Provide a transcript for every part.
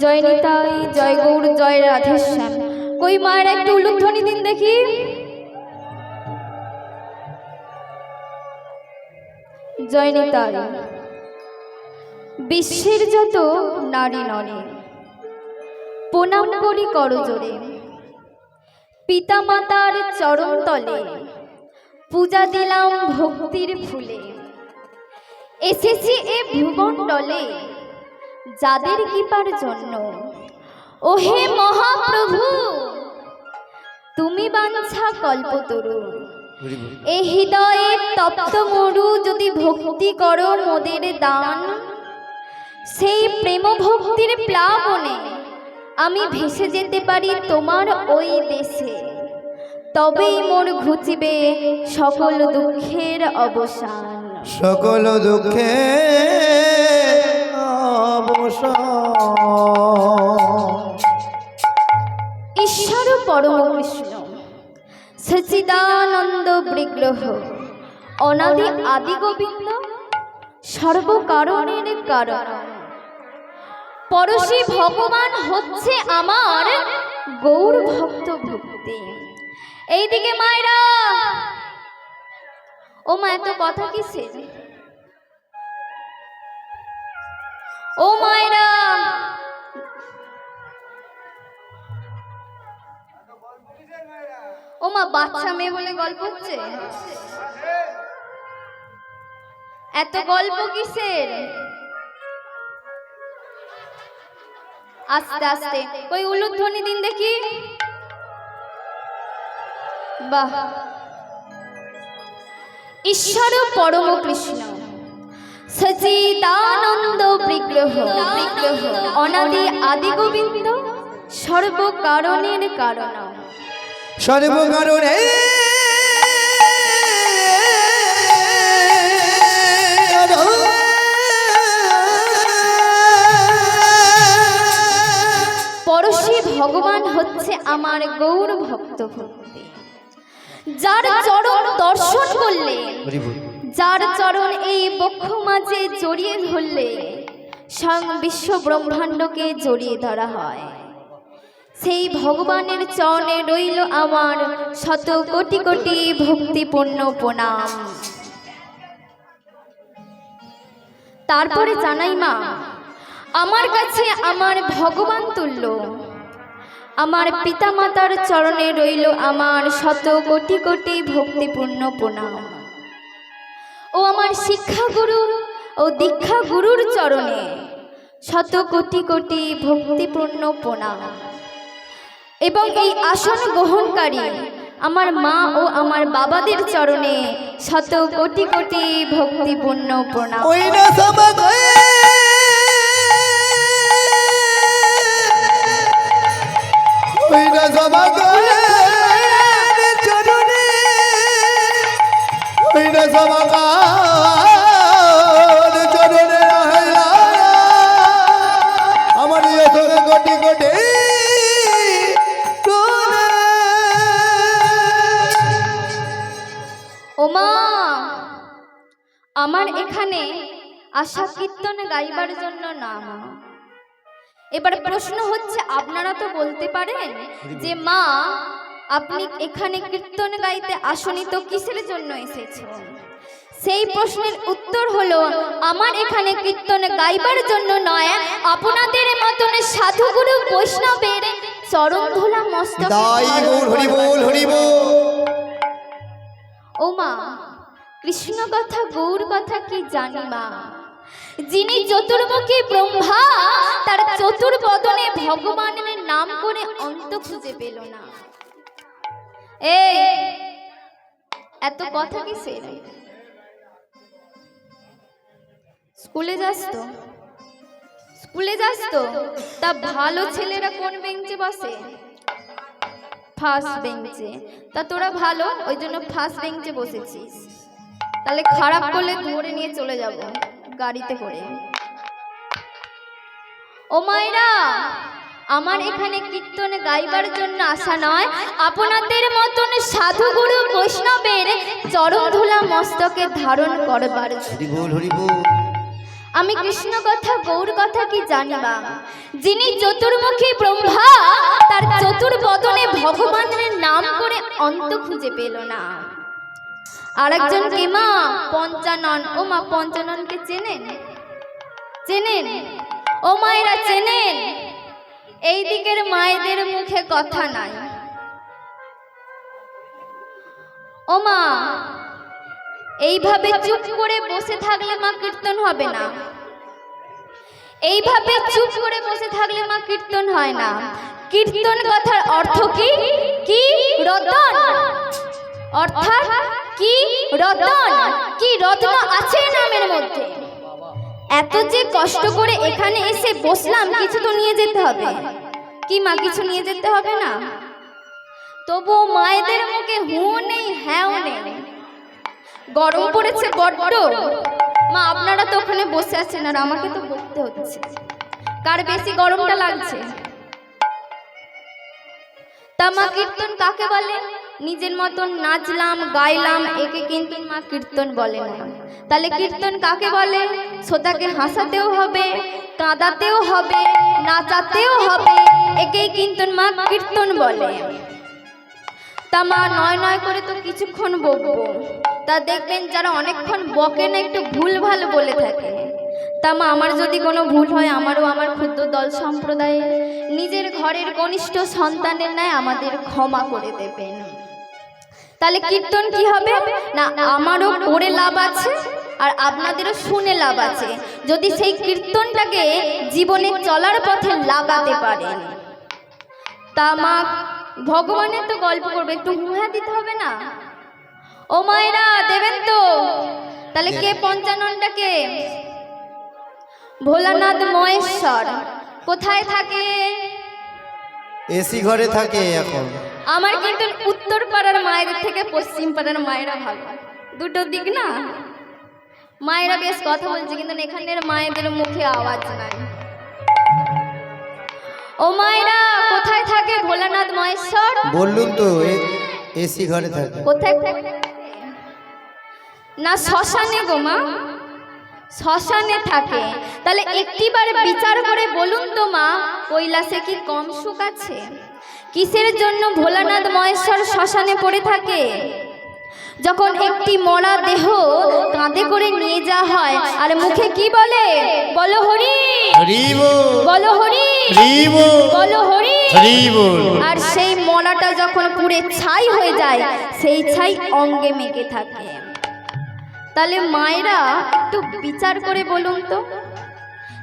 জয় নিতাই জয় গৌর জয় রাধেশ্যাম। কই মায়ের একটু উলুধ্বনি দিন দেখি। জয় নিতাই বিশ্বের যত নারী নরে, প্রণাম করি করজোরে পিতা মাতার চরণ তলে, পূজা দিলাম ভক্তির ফুলে। এসেছি এ ভূমণ্ডলে যাদের কৃপার জন্য। ওহে মহাপ্রভু, তুমি বাঞ্ছা কল্পতরু। এ হৃদয়ে তপ্ত মরু যদি ভক্তি করো মোদের দান, সেই প্রেম ভক্তির প্লাবনে আমি ভেসে যেতে পারি তোমার ওই দেশে। তবেই মোর ঘুচিবে সকল দুঃখের অবসান। সকল ঈশ্বর পরম কৃষ্ণ সচিদানন্দ বিগ্রহ। অনাদি আদি গোবিন্দ সর্বকারণের কারণ। পরশী ভগবান হচ্ছে আমার গৌর ভক্ত ভক্তি। এইদিকে মায়েরা। ও মা, এত কথা কিসের? ও মায়েরা। ও মা, বাচ্চা মেয়ে বলে গল্প হচ্ছে? এত গল্প কিসের? আস্তে আস্তে, ওই উলুধ্বনি দিন দেখি। বাহ। ঈশ্বর পরম কৃষ্ণ। সচিদানন্দ বিগ্রহ। বিগ্রহ অনাদি আদি গোবিন্দ সর্বকারণের কারণ। সর্বকারণে পরশী ভগবান হচ্ছে আমার গৌর ভক্ত ভক্তি যার চরণ দর্শন করলে যার চরণ এই বক্ষ মাঝে জড়িয়ে ধরলে স্বয়ং বিশ্ব ব্রহ্মাণ্ডকে জড়িয়ে ধরা হয়। সেই ভগবানের চরণে রইল আমার শত কোটি কোটি ভক্তিপূর্ণ প্রণাম। তারপরে জানাই মা, আমার কাছে আমার ভগবান তুল্য। আমার পিতামাতার চরণে রইল আমার শত কোটি কোটি ভক্তিপূর্ণ প্রণাম। ও আমার শিক্ষা শিক্ষাগুরু ও দীক্ষা গুরুর চরণে শত কোটি কোটি ভক্তিপূর্ণ প্রণাম। এবং এই আসন গ্রহণকারী আমার মা ও আমার বাবাদের চরণে শত কোটি কোটি ভক্তিপূর্ণ প্রণাম। আমার ইয়তর কোটি আমার এখানে আশা কীর্তন গাইবার জন্য না মা এবার প্রশ্ন হচ্ছে, আপনারা তো বলতে পারেন যে মা আপনি এখানে কীর্তন গাইতে আসনি তো কিসের জন্য এসেছ সেই প্রশ্নের উত্তর হলো আমার এখানে কীর্তন গাইবার জন্য নয় আপনাদের মতন সাধুগুরু বৈষ্ণবের চরণ ধুলা মস্তক দাই গৌর হরি বল হরি বল। ও মা কৃষ্ণ কথা গৌর কথা কি জানি মা? যিনি চতুর্মুখী ব্রহ্মা তার চতুর্বদনে ভগবানের নাম করে অন্ত খুঁজে পেল না। এই এত কথা কিসের? স্কুলে যাস তো? স্কুলে যাস তো? তা ভালো ছেলেরা কোন বেঞ্চে বসে? ফার্স্ট বেঞ্চে তা তোরা ভালো ওই জন্য ফার্স্ট বেঞ্চে বসেছিস। তাহলে খারাপ করলে ধরে নিয়ে চলে যাব গাড়িতে করে। ও মায়েরা আমার এখানে কীর্তন গাইবার জন্য আসা নয়। আপনাদের মতন সাধুগুরু বৈষ্ণবের চরণ ধুলা মস্তকে ধারণ করবার আমি কৃষ্ণ কথা গৌর কথা কি জানিবা? যিনি চতুর্মুখী ব্রহ্মা তার চতুর্বদনে ভগবানের নাম করে অন্ত খুঁজে পেল না। আরেকজন কে মা পঞ্চানন। ও মা পঞ্চাননকে চেনেন? চেনেন? ও মায়েরা চেনেন? এই দিকের মায়েদের মুখে কথা নাই। ও মা, এইভাবে চুপ করে বসে থাকলে মা কীর্তন হবে না। এইভাবে চুপ করে বসে থাকলে মা কীর্তন হয় না। কীর্তন কথার অর্থ কি? কি? রতন। অর্থাৎ কি? রতন। কি রত্ন আছে নামের মধ্যে? এত যে কষ্ট করে এখানে এসে বসলাম, কিছু তো নিয়ে যেতে হবে। কি মা, কিছু নিয়ে যেতে হবে না? তবুও মায়েদের মুখে হুঁ নেই, হ্যাঁও নেই। গরম পড়েছে বড্ড। মা, আপনারা তো ওখানে বসে আছেন, আর আমাকে তো বলতে হচ্ছে। কার বেশি গরমটা লাগছে? তা মা কীর্তন কাকে বলে? নিজের মতন নাচলাম, গাইলাম, একে কিন্তু মা কীর্তন বলে না। তাহলে কীর্তন কাকে বলে? শ্রোতাকে হাসাতেও হবে, কাঁদাতেও হবে, নাচাতেও হবে, একেই কিন্তু মা কীর্তন বলে। তা মা নয় নয় করে তো কিছুক্ষণ বকবো। তা দেখবেন যারা অনেকক্ষণ বকে না, একটু ভুল ভালো বলে থাকে। তা মা, আমার যদি কোনো ভুল হয়, আমারও আমার ক্ষুদ্র দল সম্প্রদায়ের নিজের ঘরের কনিষ্ঠ সন্তানের ন্যায় আমাদের ক্ষমা করে দেবেন। তাহলে কীর্তন কি হবে? না আমারও পড়ে লাভ আছে আর আপনাদেরও শুনে লাভ আছে। যদি সেই কীর্তনটাকে জীবনে চলার পথে লাগাতে পারেন। তা মা ভগবানের তো গল্প করবে একটু হুহা দিতে হবে না? ও মায়েরা দেবেন তো। তাহলে কে পঞ্চাননটাকে? ভোলানাথ মহেশ্বর। কোথায় থাকে? এসি ঘরে থাকে এখন। আমার কিন্তু উত্তর পাড়ার মায়েদের থেকে পশ্চিম পাড়ার মায়েরা ভালো। দুটো দিক না? মায়েরা বেশ কথা বলছে কিন্তু এখানের মায়েদের মুখে আওয়াজ নাই। ও মায়েরা কোথায় থাকে ভোলানাথ মহেশ্বর? বললুম তো এসি ঘরে থাকে। কোথায় থাকে? না শ্মশানে গো মা। শ্মশানে থাকে। তাহলে একটিবার বিচার করে বলুন তো মা কৈলাসে কি কম সুখ আছে? কিসের জন্য ভোলানাথ মহেশ্বর শ্মশানে পড়ে থাকে? যখন একটি মরা দেহ কাঁধে করে নিয়ে যাওয়া হয় আর মুখে কি বলে? বলো হরি। বলো। হরি। বলো। হরি। আর সেই মরাটা যখন পুড়ে ছাই হয়ে যায় সেই ছাই অঙ্গে মেকে থাকে। তাহলে মায়েরা একটু বিচার করে বলুন তো।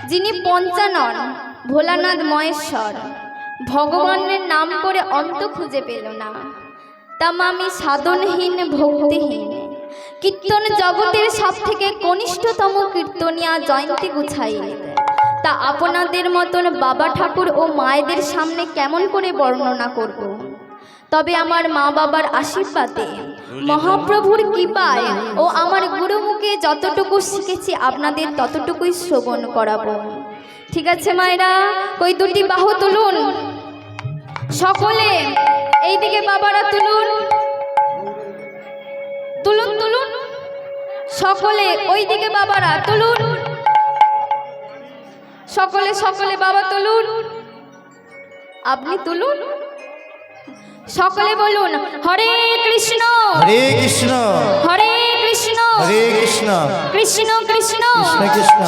যিনি পঞ্চানন ভোলানাথ মহেশ্বর ভগবানের নাম করে অন্ত খুঁজে পেল না। তাম আমি সাধনহীন, ভক্তিহীন। কীর্তন জগতের সব থেকে কনিষ্ঠতম কীর্তনিয়া জয়ন্তী গুছাইলে। তা আপনাদের মতন বাবা ঠাকুর ও মায়েদের সামনে কেমন করে বর্ণনা করব। তবে আমার মা বাবার আশীর্বাদে, মহাপ্রভুর কৃপায় ও আমার গুরুমুখে যতটুকু শিখেছি আপনাদের ততটুকুই শ্রবণ করাবো। ঠিক আছে মায়েরা? ওই দুটি বাহু তুলুন। সকলে এইদিকে বাবারা তুলুন। তুলুন তুলুন। সকলে ওইদিকে বাবারা তুলুন। সকলে সকলে বাবা তুলুন। আপনি তুলুন। সকলে বলুন হরে কৃষ্ণ। হরে কৃষ্ণ। হরে কৃষ্ণ। হরে কৃষ্ণ। কৃষ্ণ কৃষ্ণ। কৃষ্ণ কৃষ্ণ।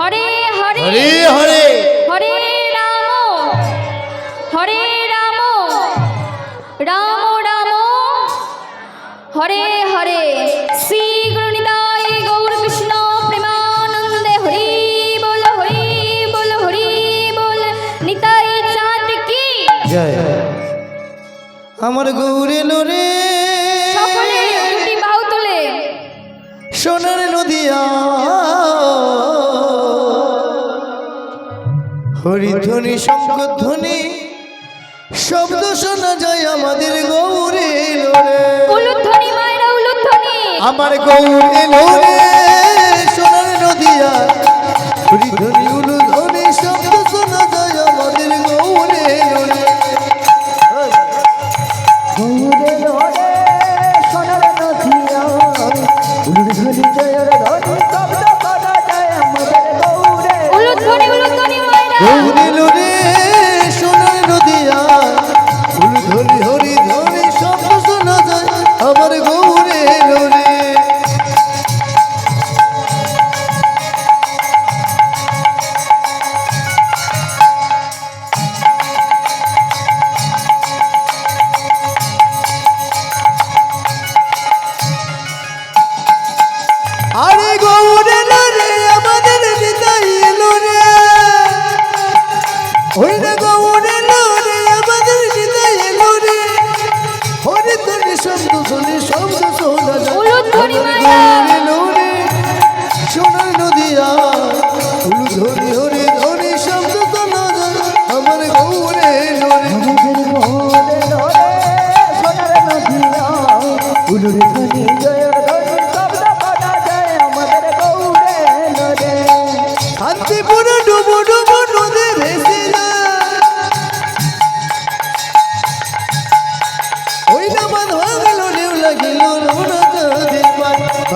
হরে হরে হরে। হরে রাম। হরে রাম। রাম রাম। হরে হরে। শ্রী গুরুনিতাই গৌর কৃষ্ণ প্রেমানন্দে হরি বল হরি বল হরি বল। নিতাই চাঁদ কি? জয়। আমার গৌরে লোরে সকলে দুটি বাহু তুলে। সোনার নদিয়া হরিধ্বনি শঙ্করধ্বনি শব্দ শোনা যায় আমাদের গৌরে উলুধ্বনি মায়েরা উলুধ্বনি। আমার গৌরে লোরে সোনার নদিয়া হরিধ্বনি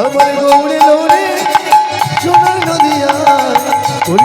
আমার গৌরে লোরে সোনার নদিয়া ওই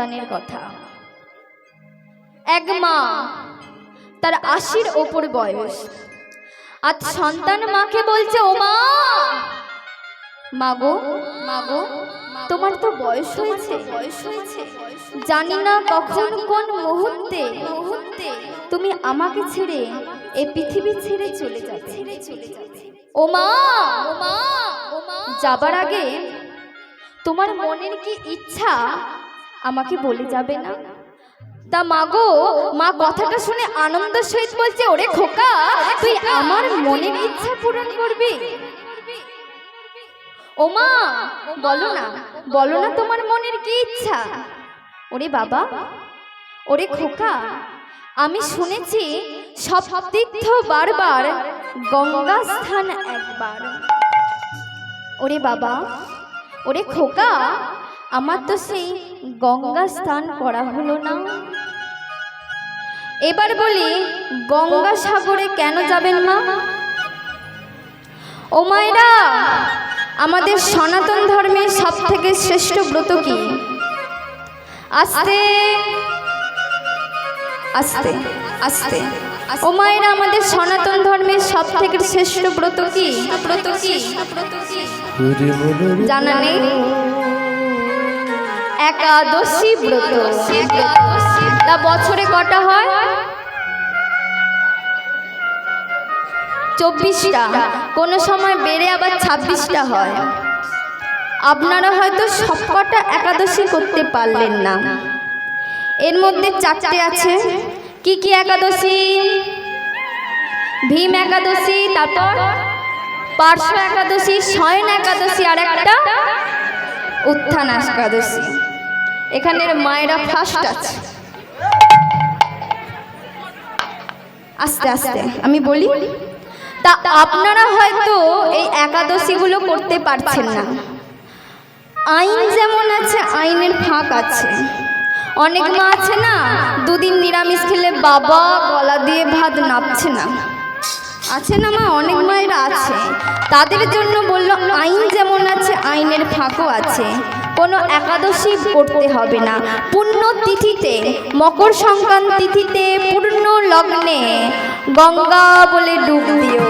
সন্তানের কথা। এক মা, তার আশির ওপর বয়স। আজ সন্তান মাকে বলছে, ও মা! মাগো মাগো, তোমার তো বয়স হয়েছে। বয়স হয়েছে জানি না কখন, কোন মুহূর্তে মুহূর্তে তুমি আমাকে ছেড়ে এই পৃথিবী ছেড়ে চলে যাবে। ছেড়ে চলে যাবে ও মা ও মা ও মা, যাবার আগে তোমার মনের কি ইচ্ছা আমাকে বলে যাবে না। তা মাগো মা কথাটা শুনে আনন্দ সহিত বলছে, ওরে খোকা, তুই আমার মনের ইচ্ছা পূরণ করবি? ও মা, বলো না বলো না তোমার মনের কি ইচ্ছা? ওরে বাবা, ওরে খোকা, আমি শুনেছি সব তীর্থ বারবার গঙ্গা স্থান একবার। ওরে বাবা, ওরে খোকা আমার তো সেই গঙ্গা স্নান করা হলো না। এবার বলি গঙ্গা সাগরে কেন যাবেন মা? ও মায়েরা আমাদের সনাতন ধর্মের সব থেকে শ্রেষ্ঠ ব্রত কি? আস্তে আস্তে আস্তে। ও মায়েরা আমাদের সনাতন ধর্মের সব থেকে শ্রেষ্ঠ ব্রত কি? ব্রত কি? জানা নেই। একাদশী ব্রত। তা বছরে কটা হয়? চব্বিশটা। কোনো সময় বেড়ে আবার ছাব্বিশটা হয়। আপনারা হয়তো সবকটা একাদশী করতে পারলেন না। এর মধ্যে চারটে আছে। কি কি একাদশী? ভীম একাদশী, তারপর পার্শ্ব একাদশী শয়ন একাদশী আর একটা উত্থান একাদশী এখানের মায়েরা ফার্স্ট আছে। আস্তে আস্তে, আমি বলি, তা আপনারা হয়তো এই একাদশীগুলো করতে পারছেন না। আইন যেমন আছে, আইনের ফাঁক আছে। অনেক মা আছে না, দুদিন নিরামিষ খেলে বাবা গলা দিয়ে ভাত নাপছে না। আছে না মা? অনেক মায়েরা আছে। তাদের জন্য বলল, আইন যেমন আছে, আইনের ফাঁকও আছে। কোনো একাদশী করতে হবে না। পূর্ণ তিথিতে, মকর সংক্রান্তি তিথিতে পূর্ণ লগ্নে গঙ্গা বলে ডুব দিও।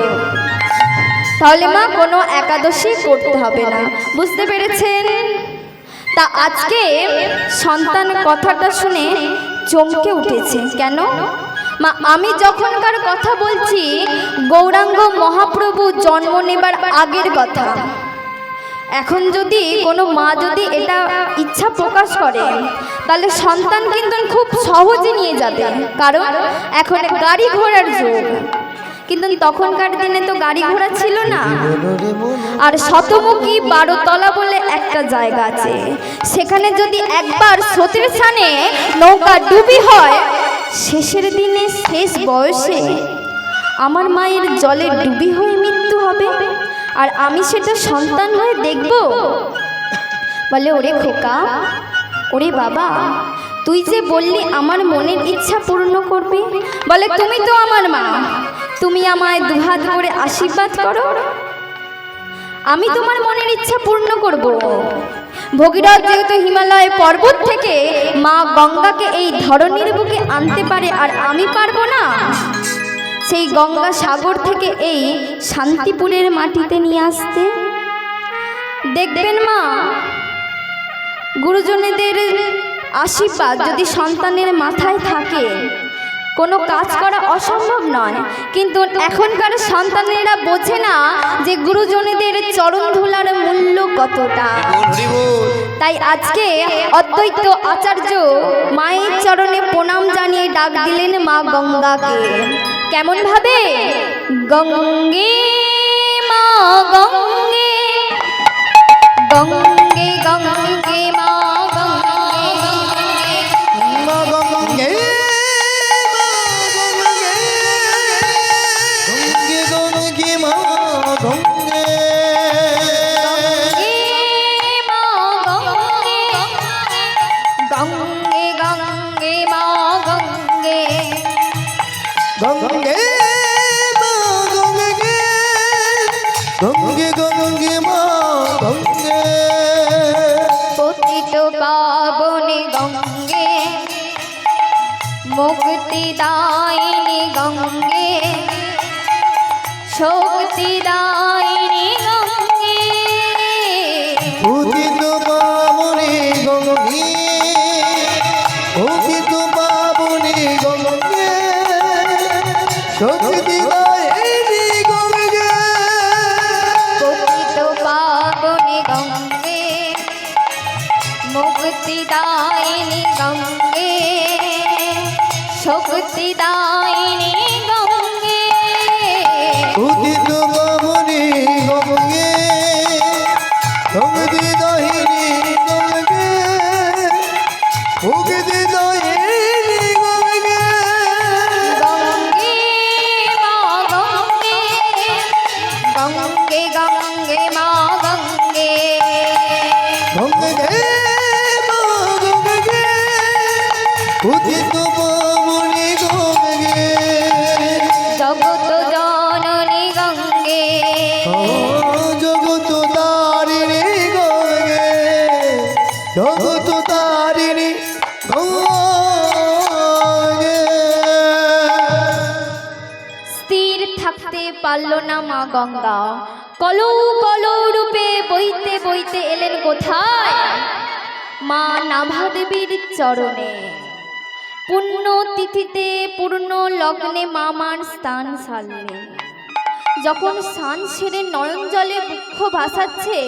তাহলে মা, কোনো একাদশী করতে হবে না। বুঝতে পেরেছেন? তা তা আজকে সন্তান কথাটা শুনে চমকে উঠেছে। কেন? মা, আমি যখনকার কথা বলছি, গৌরাঙ্গ মহাপ্রভু জন্ম নেবার আগের কথা। এখন যদি কোনো মা যদি এটা ইচ্ছা প্রকাশ করে, তাহলে সন্তান কিন্তু খুব সহজে নিয়ে যাবে। কারণ এখন গাড়ি ঘোড়ার যুগ। কিন্তু তখনকার দিনে তো গাড়ি ঘোড়া ছিল না। আর শতমুখী বারোতলা বলে একটা জায়গা আছে। সেখানে যদি একবার স্রোতের স্থানে নৌকা ডুবি হয় শেষের দিনে শেষ বয়সে আমার মায়ের জলে ডুবি হয়ে মৃত্যু হবে, আর আমি সেটা সন্তান হয়ে দেখব। বলে, ওরে খোকা, ওরে বাবা, তুই যে বললি আমার মনের ইচ্ছা পূর্ণ করবি, বলে, তুমি তো আমার মা, তুমি আমায় দুহাত করে আশীর্বাদ করো। আমি তোমার মনের ইচ্ছা পূর্ণ করব। ভগীরথ যেহেতু হিমালয় পর্বত থেকে, মা গঙ্গাকে এই ধরনীর বুকে আনতে পারে আর আমি পারব না। সেই গঙ্গা সাগর থেকে এই শান্তিপুরের মাটিতে নিয়ে আসতে। দেখবেন মা, গুরুজনেদের আশীর্বাদ যদি সন্তানের মাথায় থাকে। কোনো কাজ করা অসম্ভব নয়। কিন্তু এখনকার সন্তানেরা বোঝে না যে গুরুজনেদের চরণ ধুলার মূল্য কতটা। তাই আজকে অদ্বৈত আচার্য মায়ের চরণে প্রণাম জানিয়ে ডাক দিলেন মা গঙ্গাকে। কেমন ভাবে? গঙ্গে মা গঙ্গে। গঙ্গে গঙ্গে মুক্তি দায়িনী গঙ্গে শক্তি গঙ্গা। কলৌ কলৌ রূপে বইতে বইতে এলেন কোথায়? মা নাভা দেবীর চরণে। পূর্ণ তিথিতে পূর্ণ লগ্নে মামার স্থান সারলেন। যখন স্নান সেরে নয়ন জলে বৃক্ষ ভাসাচ্ছে,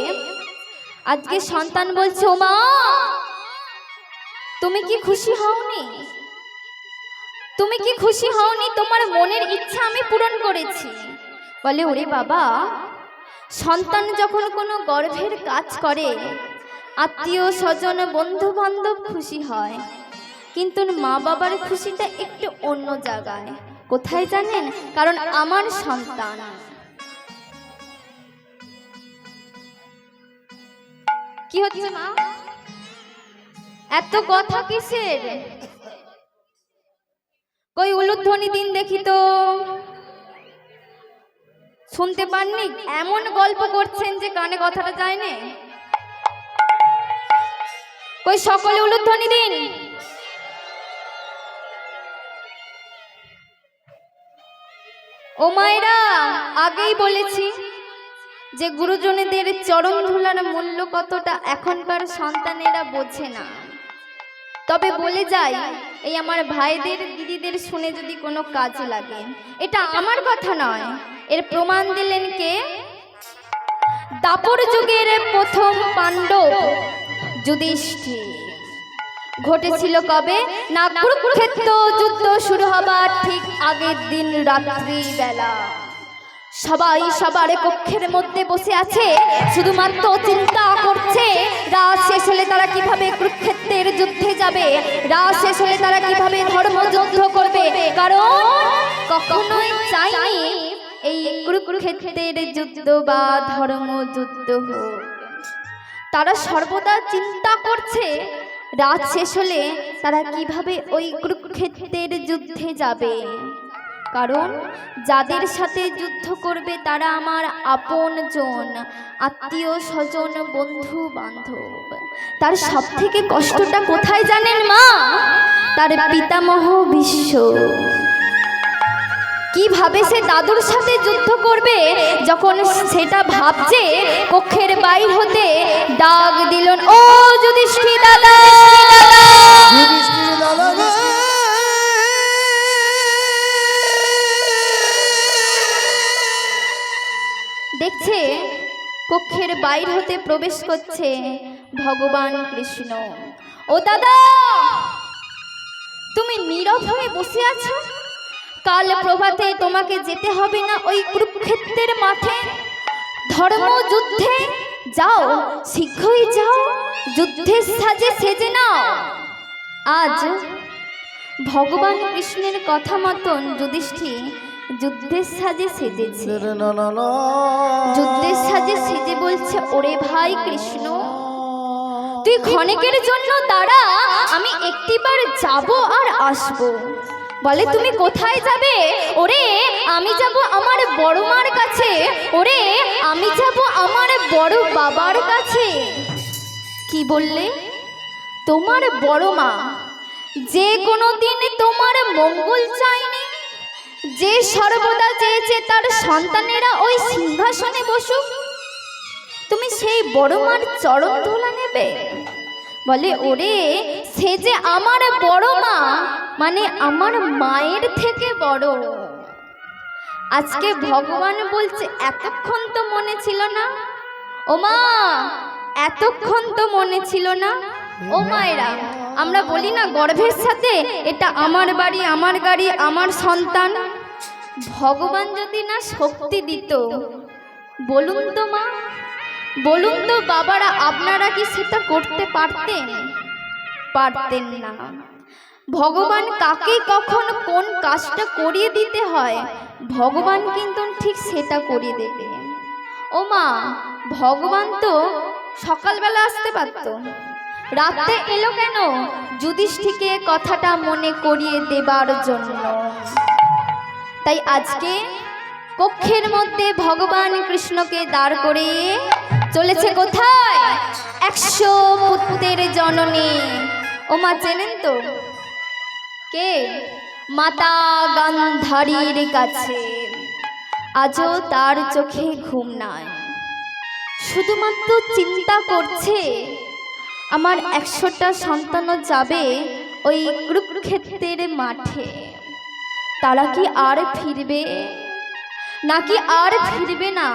আজকে সন্তান বলছে, ও মা, তুমি কি খুশি হওনি? তুমি কি খুশি হওনি? তোমার মনের ইচ্ছা আমি পূরণ করেছি। বলে, ওরে বাবা, সন্তান যখন কোনো গর্ভের কাজ করে, আত্মীয় স্বজন বন্ধু বান্ধব খুশি হয়, কিন্তু মা বাবার খুশিটা একটু অন্য জায়গায়। কোথায় জানেন? কারণ আমার সন্তান। কি হচ্ছে, মা? এত কথা কিসের? কই উলুধ্বনি দিন দেখি তো। শুনতে পাননি? এমন গল্প করছেন যে কানে কথাটা যায় না কই সকলে উলুধ্বনি দিন। ও মায়েরা, আগেই বলেছি যে গুরুজনেদের চরণ ধুলার মূল্য কতটা এখনকার সন্তানেরা বোঝে না। তবে বলে যাই, এই আমার ভাইদের, দিদিদের শুনে যদি কোনো কাজ লাগে, এটা আমার কথা নয়। এর প্রমাণ দিলেন কে? দাপর যুগের প্রথম পাণ্ডব যুধিষ্ঠির। ঘটেছিল কবে? না, কুরুক্ষেত্র যুদ্ধ শুরু হবার ঠিক আগের দিন রাত্রি বেলা সবাই সবার কক্ষের মধ্যে বসে আছে, শুধুমাত্র চিন্তা করছে রাত শেষ হলে তারা কীভাবে কুরুক্ষেত্রের যুদ্ধে যাবে? রাত শেষ হলে তারা কীভাবে ধর্মযুদ্ধ করবে? কারণ কখনোই চাইনি এই কুরুক্ষেত্রের যুদ্ধ বা ধর্মযুদ্ধ হোক। তারা সর্বদা চিন্তা করছে, রাত শেষ হলে তারা কীভাবে ওই কুরুক্ষেত্রের যুদ্ধে যাবে? কারণ যাদের সাথে যুদ্ধ করবে তারা আমার আপন জন, আত্মীয় স্বজন বন্ধু বান্ধব তার সব থেকে কষ্টটা কোথায় জানেন মা? তার পিতামহ বিশ্ব। কীভাবে সে দাদুর সাথে যুদ্ধ করবে? যখন সেটা ভাবছে কক্ষের বাইর হতে ডাক দিল ও যুধিষ্ঠির দাদা। দেখছে কক্ষের বাইর হতে প্রবেশ করছে ভগবান কৃষ্ণ। ও দাদা! তুমি নীরব হয়ে বসে আছো? কাল প্রভাতে তোমাকে যেতে হবে না ওই কুরুক্ষেত্রের মাঠে। ধর্ম যুদ্ধে যাও শীঘ্রই যাও যুদ্ধের সাজে সেজে নাও। আজ ভগবান কৃষ্ণের কথা মতন যুধিষ্ঠির যুদ্ধের সাজে সেজেছে। যুদ্ধের সাজে সেজে বলছে ওরে ভাই কৃষ্ণ তুই ক্ষণিকের জন্য দাঁড়া আমি একটিবার যাব আর আসব। বলে, তুমি কোথায় যাবে? ওরে, আমি যাব আমার বড় মার কাছে। ওরে, আমি যাব আমার বড় বাবার কাছে। কি বললে? তোমার বড় মা যে কোনো দিন তোমার মঙ্গল চায়নি, যে সর্বদা চেয়েছে তার সন্তানেরা ওই সিংহাসনে বসুক, তুমি সেই বড় মার চরণ ধুলা নেবে? বলে, ওরে, সে যে আমার বড় মা মানে আমার মায়ের থেকে বড়। আজকে ভগবান বলছে, এতক্ষণ তো মনে ছিল না? ও মা, এতক্ষণ তো মনে ছিল না? ও মায়েরা, আমরা বলি না গর্ভের সাথে, এটা আমার বাড়ি, আমার গাড়ি, আমার সন্তান। ভগবান যদি না শক্তি দিত, বলুন তো মা, বলুন তো বাবারা, আপনারা কি সেটা করতে পারতেন? পারতেন না। ভগবান কাকে কখন কোন কাজটা করিয়ে দিতে হয়? ভগবান কিন্তু ঠিক সেটা করিয়ে দেবে। ও মা, ভগবান তো সকালবেলা আসতে পারত। রাতে এলো কেন? যুধিষ্ঠিকে কথাটা মনে করিয়ে দেবার জন্য। তাই আজকে কক্ষের মধ্যে ভগবান কৃষ্ণকে দাঁড় করিয়ে চলেছে কোথায়? একশো পুত্রের জননী। ও মা, চেনেন তো? কে? মাতা গান্ধারীর কাছে। আজও তার চোখে ঘুম নাই। শুধুমাত্র চিন্তা করছে, আমার একশোটা সন্তানও যাবে ওই কুরুক্ষেত্রের মাঠে। তারা কি আর ফিরবে? নাকি আর ফিরবে না?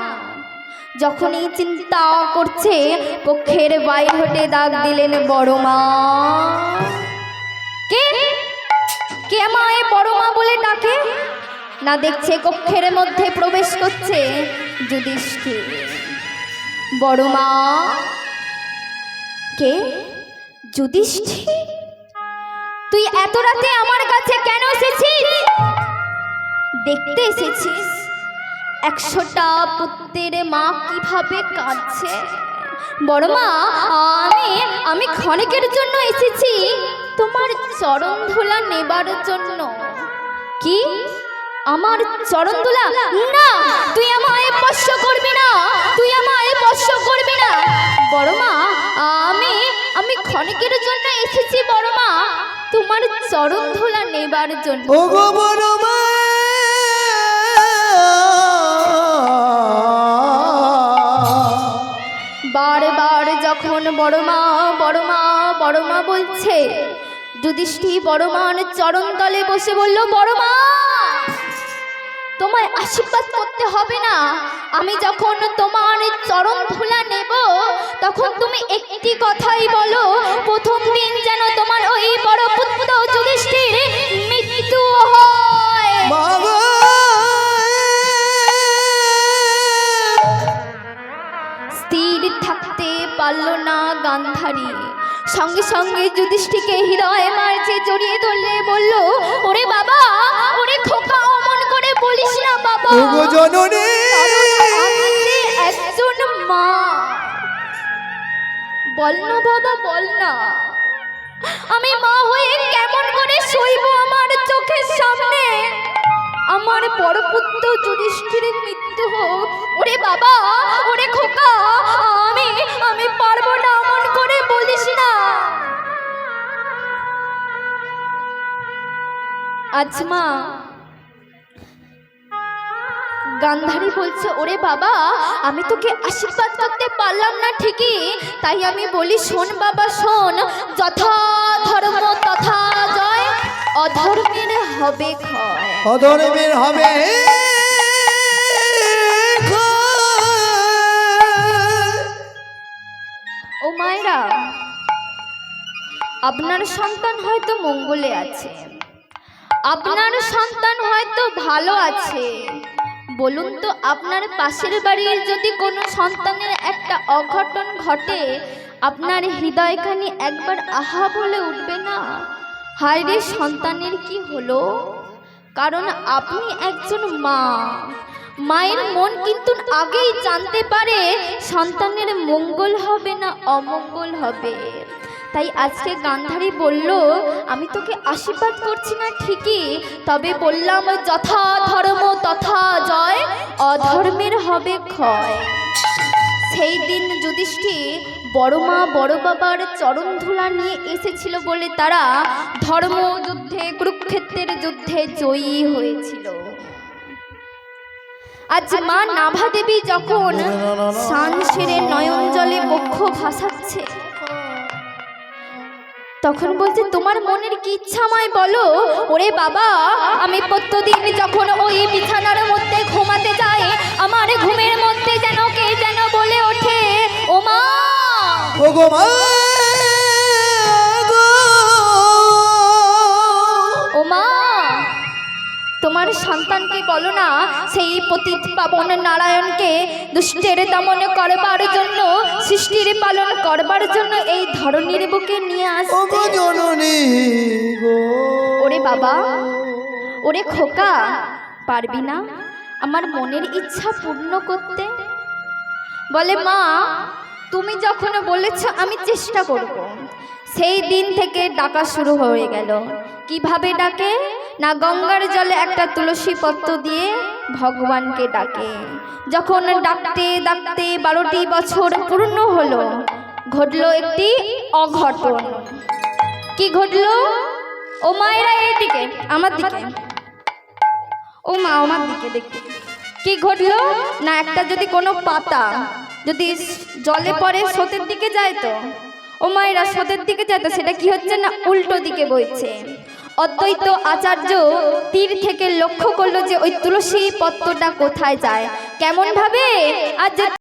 যখন এই চিন্তা করছে, পক্ষের বাইর হতে দাগ দিলেন বড় মা। কে? কে আমায় বড় মা বলে ডাকে? না দেখছে কক্ষের মধ্যে প্রবেশ করছে যুধিষ্ঠির। বড় মা কে? যুধিষ্ঠির? তুই এত রাতে আমার কাছে কেন এসেছিস? দেখতে এসেছিস। একশোটা পুত্রের মা কীভাবে কাঁদছে? বড় মা আমি আমি ক্ষণিকের জন্য এসেছি। তোমার চরণ ধুলা নেবার জন্য। কি? আমার চরণ ধুলা না তুই আমায় স্পর্শ করবি না তুই আমায় স্পর্শ করবি না। বড় মা আমি আমি ক্ষণিকের জন্য এসেছি বড় মা তোমার চরণ ধুলা নেবার জন্য। ও গো বড় মা বারবার যখন বড় মা বড় মা বড় মা বলছে যুধিষ্ঠি বড়মান চরণ তলে বসে বলল, বড়মা তোমায় আশীর্বাদ করতে হবে না। আমি যখন তোমার চরণ ধুলা নেব, তখন তুমি একটি কথাই বলো সঙ্গে সঙ্গে যুধিষ্ঠিকে হৃদয় মারছে জড়িয়ে ধরলে বলল ওরে বাবা ওরে খোকা অমন করে বলিস না বাবা। জননী। একজন মা। বল না বাবা বল না। আমি মা হয়ে কেমন করে সইব আমার চোখের সামনে? আমার বড় পুত্র যুধিষ্ঠিরের মৃত্যু হোক ওরে বাবা ওরে খোকা আমি আমি পারব না এমন করে বলিস না। আচ্ছা মা গান্ধারী বলছে ওরে বাবা আমি তোকে আশীর্বাদ করতে পারলাম না ঠিকই। তাই আমি বলি শোন বাবা শোন যথা ধর্ম তথা জয় অধর্মের হবে ক্ষয়। অধর্মের হবে মায়েরা। আপনার সন্তান হয়তো মঙ্গলে আছে। আপনার সন্তান হয়তো ভালো আছে। বলুন তো, আপনার পাশের বাড়ির যদি কোনো সন্তানের একটা অঘটন ঘটে, আপনার হৃদয়খানি একবার আহা বলে উঠবে না? হায় রে, সন্তানের কি হলো? কারণ আপনি একজন মা। মায়ের মন কিন্তু আগেই জানতে পারে সন্তানের মঙ্গল হবে না অমঙ্গল হবে। তাই আজকে গান্ধারী বলল, আমি তোকে আশীর্বাদ করছি না ঠিকই, তবে বললাম যথা ধর্ম তথা জয়, অধর্মের হবে ক্ষয়। সেই দিন যুধিষ্ঠি বড় মা বড় বাবার চরণ ধুলা নিয়ে এসেছিল বলে তারা ধর্ম, যুদ্ধে, কুরুক্ষেত্রের যুদ্ধে জয়ী হয়েছিল। আজ মা নাভা দেবী যখন সান সেরে নয়ন জলে বক্ষ ভাসাচ্ছে তখন বলছে তোমার মনের কি ইচ্ছা আমায় বলো? ওরে বাবা আমি প্রত্যেকদিন যখন ওই বিছানার মধ্যে ঘুমাতে যাই আমার ঘুমের মধ্যে যেন কে যেন বলে ওঠে ও মা! মা! ও মা! তোমার সন্তানকে বলো না সেই পতিত পাবন নারায়ণকে দুষ্টের দমন করবার জন্য সৃষ্টির পালন করবার জন্য এই ধরনের বুকে নিয়ে জননী ওরে বাবা ওরে খোকা পারবি না? আমার মনের ইচ্ছা পূর্ণ করতে। বলে মা তুমি যখন বলেছ আমি চেষ্টা করব। সেই দিন থেকে ডাকা শুরু হয়ে গেল। কীভাবে ডাকে? না গঙ্গার জলে একটা তুলসী পত্র দিয়ে ভগবানকে ডাকে। যখন ডাকতে ডাকতে বারোটি বছর পূর্ণ হলো, ঘটলো একটি অঘটন। কি ঘটলো? ও মায়েরা এইদিকে, আমার দিকে। ও মা, আমার দিকে দেখতে। কি ঘটলো? না, একটা যদি কোনো পাতা যদি জলে পড়ে স্রোতের দিকে যায় তো? ও মায়েরা স্রোতের দিকে যায় তো, সেটা কি হচ্ছে না উল্টো দিকে বইছে? অদ্বৈত আচার্য তীর থেকে লক্ষ্য করল যে ওই তুলসী পত্রটা কোথায় যায়। কেমন ভাবে আর যে